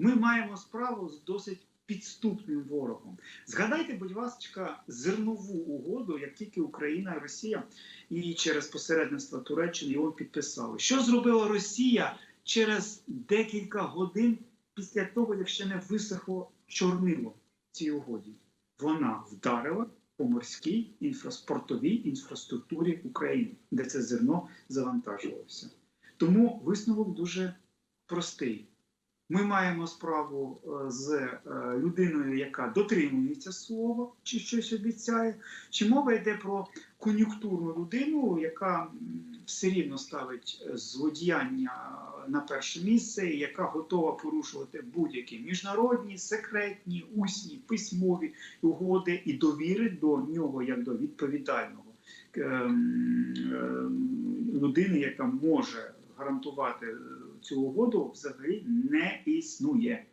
ми маємо справу з досить підступним ворогом. Згадайте, будь ласка, зернову угоду, як тільки Україна і Росія і через посередництво Туреччини його підписали. Що зробила Росія через декілька годин після того, як ще не висохло чорнило цій угоді? Вона вдарила по морській інфраспортовій інфраструктурі України, де це зерно завантажувалося. Тому висновок дуже простий. Ми маємо справу е, з е, людиною, яка дотримується слова чи щось обіцяє, чи мова йде про кон'юнктурну людину, яка все рівно ставить е, злодіяння на перше місце, і яка готова порушувати будь-які міжнародні, секретні, усні, письмові угоди і довіри до нього як до відповідального людини, яка може гарантувати цю угоду, взагалі не isso não é